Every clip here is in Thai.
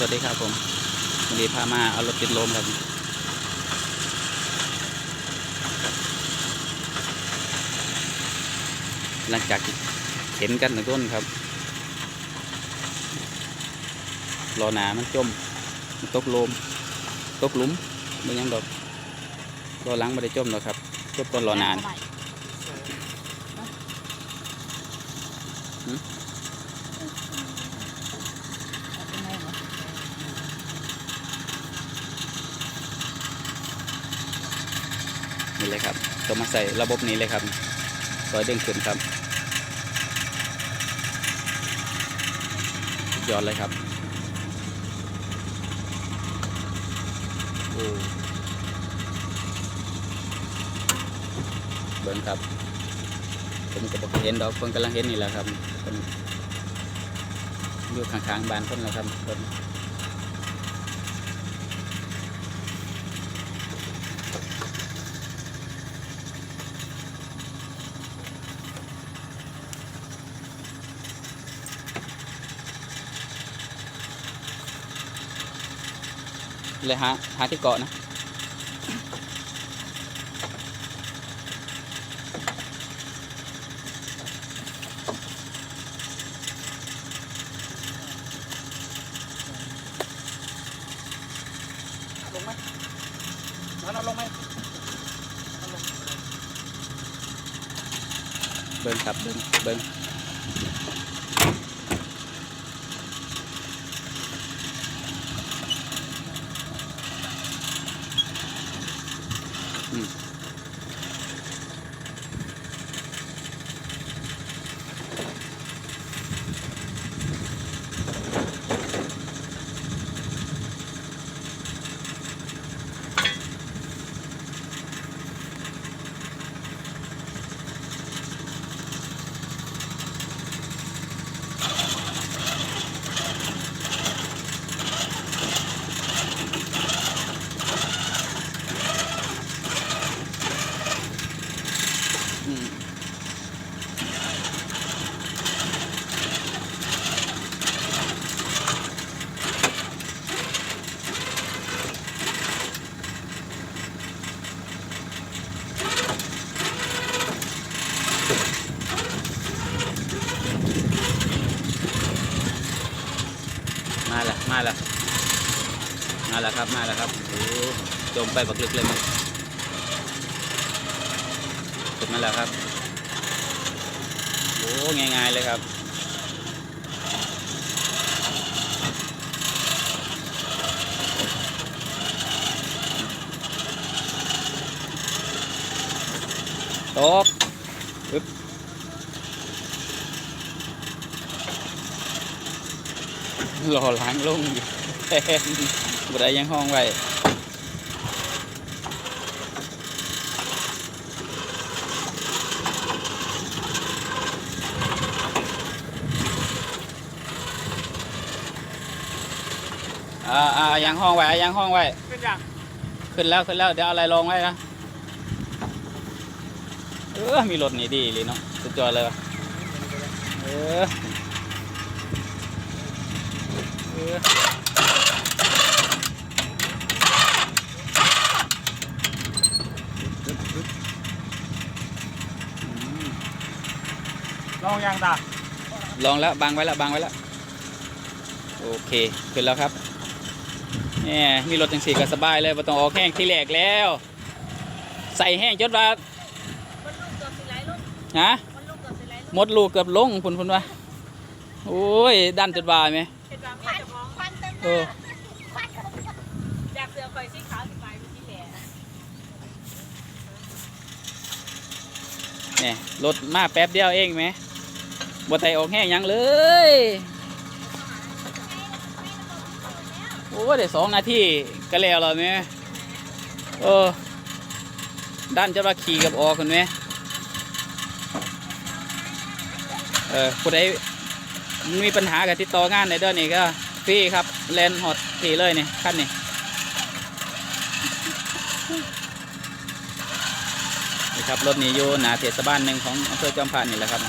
สวัสดีครับผมวันนี้พามาเอารถติดลมครับหลังจากที่เข็นกันหนึ่งต้นครับ รอหนามันจมมันตกโลม ตกหลุมมันยังดอกรอหลังไม่ได้จมหรอกครับจมตอนรอนาน หืม นี่ เลยครับต้องมาใส่ระบบนี้เลยครับซอยเด้งขึ้นครับยอดเลยครับโอ้เบิ้งครับ ผมก็บอกเห็นดอกเพิ่นกำลังเห็นนี่แหละครับเพิ่นอยู่ข้างๆบ้านเพิ่นแหละครับเพิ่น เลยหาหาที่เกาะนะลงไหมแล้วเราลงไหมเบิ้งครับเบิ้งเบิ้ง มาแล้วมาแล้วครับมาแล้วครับโอ้จมไปบักลึกเลยมั้ยขึ้นมาแล้วครับโอ้ง่ายๆเลยครับตกปึ๊บ รอล้างลงอยู่แทนบุได้ยังห้องไว้อ่าอ่ายังห้องไว้ยังห้องไว้เป็นอย่างขึ้นแล้วขึ้นแล้วเดี๋ยวเอาอะไรลงไว้นะเออมีรถนี่ดีเลยเนาะสุดยอดเลยว่ะเออ ลองยางตาลองแล้วบังไว้แล้วบังไว้แล้วโอเคขึ้นแล้วครับเนี่ยมีรถจังสีก็สบายเลยไม่ต้องออกแห้งที่แรกแล้ว ใส่แห้งจนว่ามันลูกเกือบสิไหลลูกฮะมันลูกเกือบสิไหลลูกหมดลูกเกือบลงพุ่นพุ่นว่าโอ้ยดันจนว่าไหมเห็นว่าแม่จะมองควันเต็มหเอน้าออยากเสือคอยสีขาวสีฟ้าเป็นที่แหล่เนี่ยรถมาแป๊บเดียวเองไหม บ่ไตออกแห้งยังเลย โอ้ยได้สองนาทีก็แล้วแล้วไหมเออดันจะว่าขี่กับออกคนไหมเออผู้ใดมีปัญหากับติดต่องานในเดือนนี้ก็ฟรีครับแลนฮอตฟรีเลยนี่ขั้นนี้นี่ครับรถนี้อยู่หนาเทศบาลหนึ่งของอำเภอจอมพระนี่แหละครับ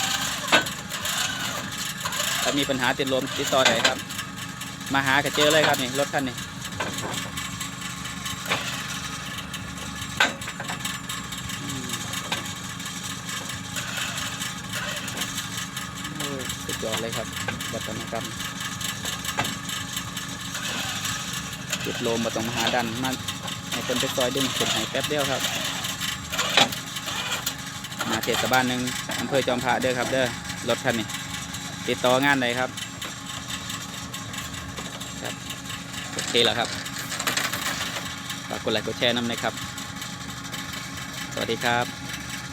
ามีปัญหาติดลมติดต่อได้ครับ มาหาก็เจอเลยครับนี่รถคันนี้อืมโอ้ยสุดยอดเลยครับวัฒนกรรมจุดลมมาต้องมาหาดันมันให้คนไปซอยดึงเสร็จให้แป๊บเดียวครับ มาเทศบาลหนึ่งอำเภอจอมพระเด้อครับเด้อรถคันนี้ ติดต่องานไหนครับ ครับ โอเคแล้วครับฝากกดไลค์กดแชร์น้ำนะครับ สวัสดีครับ